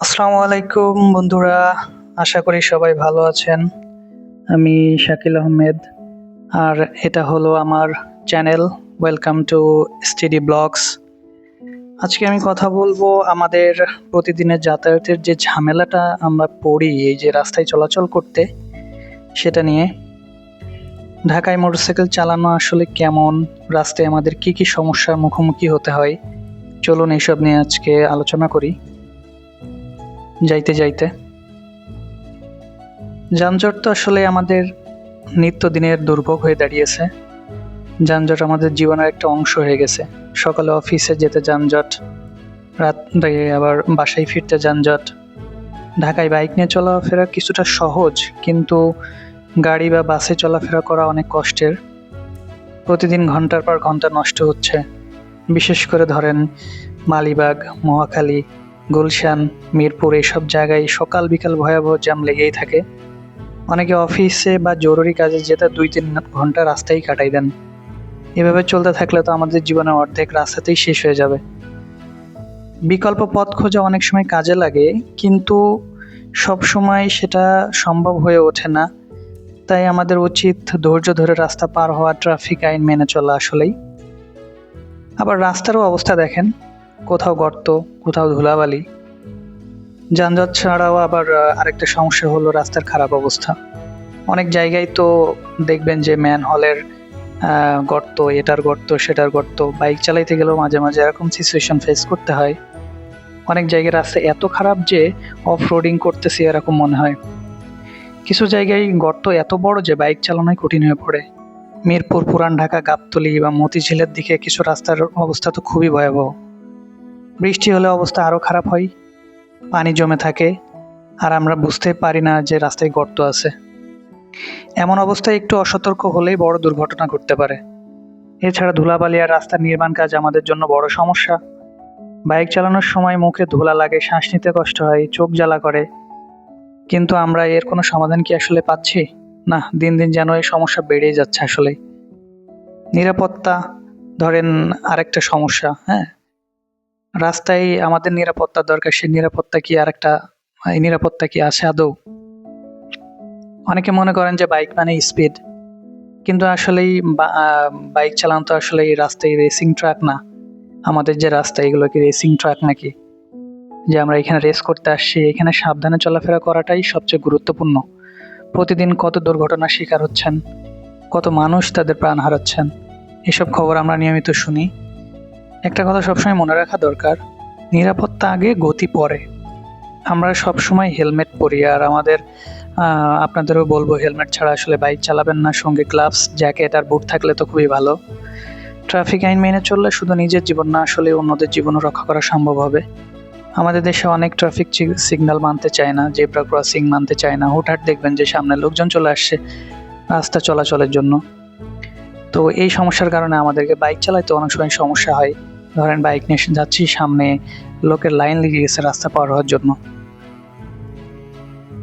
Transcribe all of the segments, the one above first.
আসসালামু আলাইকুম, বন্ধুরা। আশা করি সবাই ভালো আছেন। আমি শাকিল আহমেদ, আর এটা হলো আমার channel. Welcome to Steady Vlogs আজকে আমি কথা বলব আমাদের প্রতিদিনের যাতায়াতের যে ঝামেলাটা আমরা পড়ি, এই যে রাস্তায় চলাচল করতে, সেটা নিয়ে। ঢাকায় মোটরসাইকেল চালানো আসলে কেমন? রাস্তায় আমাদের কি কি সমস্যার মুখোমুখি হতে হয়? চলুন এইসব নিয়ে আজকে আলোচনা করি। যাইতে যাইতে। যানজট তো আসলে আমাদের নিত্যদিনের দুর্ভোগ হয়ে দাঁড়িয়েছে। যানজট আমাদের জীবনের একটা অংশ হয়ে গেছে। সকালে অফিসে যেতে যানজট, রাত আবার বাসায় ফিরতে যানজট। ঢাকায় বাইক নিয়ে চলাফেরা কিছুটা সহজ, কিন্তু গাড়ি বা বাসে চলাফেরা করা অনেক কষ্টের। প্রতিদিন ঘণ্টার পর ঘণ্টা নষ্ট হচ্ছে। বিশেষ করে ধরেন মালিবাগ, মহাখালী গুলশান, মিরপুর এইসব জায়গায় সকাল বিকাল ভয়াবহ জ্যাম লেগেই থাকে। অনেকে অফিসে বা জরুরি কাজে যেতে দুই তিন ঘণ্টা রাস্তায় কাটাই দেন। এভাবে চলতে থাকলে তো আমাদের জীবনের অর্ধেক রাস্তাতেই শেষ হয়ে যাবে। বিকল্প পথ খোঁজা অনেক সময় কাজে লাগে, কিন্তু সব সময় সেটা সম্ভব হয়ে ওঠে না। তাই আমাদের উচিত ধৈর্য ধরে রাস্তা পার হওয়া, ট্রাফিক আইন মেনে চলা আসলেই। আবার রাস্তারও অবস্থা দেখেন কোথাও গর্ত, কোথাও ধুলাবালি। যানজট ছাড়াও আবার আরেকটা সমস্যা হলো রাস্তার খারাপ অবস্থা। অনেক জায়গায় তো দেখবেন যে ম্যান হলের গর্ত, এটার গর্ত, সেটার গর্ত, বাইক চালাইতে গেলেও মাঝে মাঝে এরকম সিচুয়েশন ফেস করতে হয়। অনেক জায়গায় রাস্তা এত খারাপ যে অফ রোডিং করতেছি এরকম মনে হয়। কিছু জায়গায় গর্ত এত বড় যে বাইক চালানোই কঠিন হয়ে পড়ে। মিরপুর, পুরান ঢাকা, গাবতলি বা মতিঝিলের দিকে কিছু রাস্তার অবস্থা তো খুবই ভয়াবহ। বৃষ্টি হলে অবস্থা আরও খারাপ হয়, পানি জমে থাকে, আর আমরা বুঝতে পারি না যে রাস্তায় গর্ত আছে। এমন অবস্থায় একটু অসতর্ক হলেই বড় দুর্ঘটনা ঘটতে পারে। এছাড়া ধুলাবালি আর রাস্তার নির্মাণ কাজ আমাদের জন্য বড় সমস্যা। বাইক চালানোর সময় মুখে ধুলা লাগে, শ্বাস নিতে কষ্ট হয়, চোখ জ্বালা করে। কিন্তু আমরা এর কোনো সমাধান কি আসলে পাচ্ছি? না, দিন দিন যেন এই সমস্যা বেড়েই যাচ্ছে আসলে। নিরাপত্তা, ধরেন আরেকটা সমস্যা হ্যাঁ? রাস্তায় আমাদের নিরাপত্তা দরকার, সেই নিরাপত্তা কি আর একটা নিরাপত্তা কি আছে আদৌ? অনেকে মনে করেন যে বাইক মানে স্পিড কিন্তু আসলেই বাইক চালানো তো আসলে রাস্তায় রেসিং ট্রাক না। আমাদের যে রাস্তা, এগুলো কি রেসিং ট্রাক নাকি? যে আমরা এখানে রেস করতে আসছি, এখানে সাবধানে চলাফেরা করাটাই সবচেয়ে গুরুত্বপূর্ণ। প্রতিদিন কত দুর্ঘটনার শিকার হচ্ছেন, কত মানুষ তাদের প্রাণ হারাচ্ছেন, এসব খবর আমরা নিয়মিত শুনি। একটা কথা সবসময় মনে রাখা দরকার, নিরাপত্তা আগে গতি পরে। আমরা সবসময় হেলমেট পরি আর আমাদের আপনাদেরও বলব হেলমেট ছাড়া আসলে বাইক চালাবেন না, সঙ্গে গ্লাভস, জ্যাকেট আর বুট থাকলে তো খুবই ভালো। ট্রাফিক আইন মেনে চললে শুধু নিজের জীবন না, আসলে অন্যদের জীবনও রক্ষা করা সম্ভব হবে। আমাদের দেশে অনেক ট্রাফিক সিগন্যাল মানতে চায় না, জেব্রা ক্রসিং মানতে চায় না। হুটহাট দেখবেন যে সামনে লোকজন চলে আসছে, রাস্তা চলাচলের জন্য। তো এই সমস্যার কারণে আমাদেরকে বাইক চালাইতে অনেক সময় সমস্যা হয়। ধরেন বাইক নিয়ে যাচ্ছি, সামনে লোকের লাইন লেগে গেছে রাস্তা পার হওয়ার জন্য।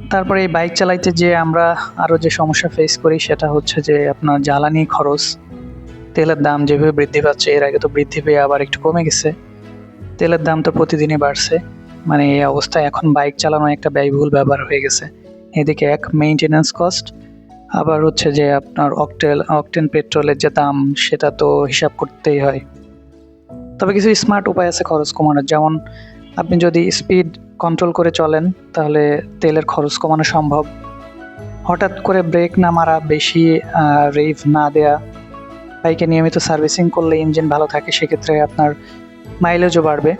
তারপরে এই বাইক চালাইতে যে আমরা আরও যে সমস্যা ফেস করি সেটা হচ্ছে যে আপনার জ্বালানি খরচ। তেলের দাম যেভাবে বৃদ্ধি পাচ্ছে, এর আগে তো বৃদ্ধি পেয়ে আবার একটু কমে গেছে। তেলের দাম তো প্রতিদিনই বাড়ছে। মানে এই অবস্থায় এখন বাইক চালানো একটা ব্যয়বহুল ব্যাপার হয়ে গেছে। এদিকে এক মেইনটেনেন্স কস্ট আবার হচ্ছে যে আপনার অকটেল অকটেন পেট্রোলের যে দাম, সেটা তো হিসাব করতেই হয়। তবে কিছু স্মার্ট উপায় আছে খরচ কমানোর। যেমন আপনি যদি স্পিড কন্ট্রোল করে চলেন, তাহলে তেলের খরচ কমানো সম্ভব। হঠাৎ করে ব্রেক না মারা, বেশি রেভ না দেয়া, বাইকে নিয়মিত সার্ভিসিং করলে ইঞ্জিন ভালো থাকে, সেক্ষেত্রে আপনার মাইলেজও বাড়বে।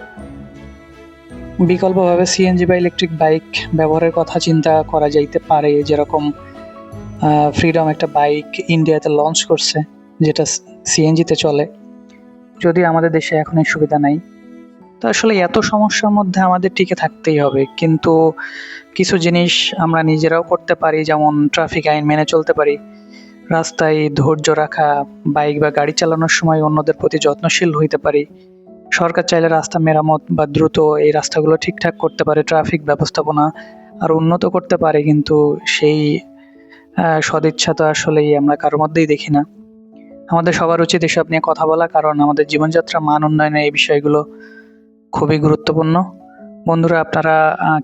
বিকল্পভাবে সিএনজি বা ইলেকট্রিক বাইক ব্যবহারের কথা চিন্তা করা যাইতে পারে, যেরকম ফ্রিডম একটা বাইক ইন্ডিয়াতে লঞ্চ করছে, যেটা সিএনজিতে চলে। যদি আমাদের দেশে এখন এই সুবিধা নাই, তো আসলে এত সমস্যার মধ্যে আমাদের টিকে থাকতেই হবে। কিন্তু কিছু জিনিস আমরা নিজেরাও করতে পারি, যেমন ট্রাফিক আইন মেনে চলতে পারি। রাস্তায় ধৈর্য রাখা, বাইক বা গাড়ি চালানোর সময় অন্যদের প্রতি যত্নশীল হইতে পারি। সরকার চাইলে রাস্তা মেরামত বা দ্রুত এই রাস্তাগুলো ঠিকঠাক করতে পারে ট্রাফিক ব্যবস্থাপনা আর উন্নত করতে পারে, কিন্তু সেই সদিচ্ছা তো আসলেই আমরা কারোর মধ্যেই দেখি না। আমাদের সবার উচিত এসব নিয়ে কথা বলা, কারণ আমাদের জীবনযাত্রা, মান উন্নয়নে এই বিষয়গুলো খুবই গুরুত্বপূর্ণ। বন্ধুরা, আপনারা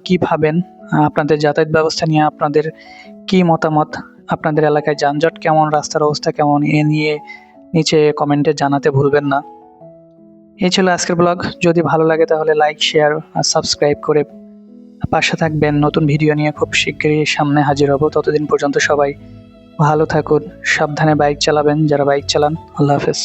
কি ভাবেন? আপনাদের যাতায়াত ব্যবস্থা নিয়ে আপনাদের কি মতামত? আপনাদের এলাকায় যানজট কেমন? রাস্তার অবস্থা কেমন? এ নিয়ে নিচে কমেন্টে জানাতে ভুলবেন না। এই ছিল আজকের ব্লগ। যদি ভালো লাগে তাহলে লাইক, শেয়ার আর সাবস্ক্রাইব করে পাশে থাকবেন। নতুন ভিডিও নিয়ে খুব শীঘ্রই সামনে হাজির হব। ততদিন পর্যন্ত সবাই ভালো থাকুন সাবধানে বাইক চালাবেন যারা বাইক চালান আল্লাহ হাফেজ।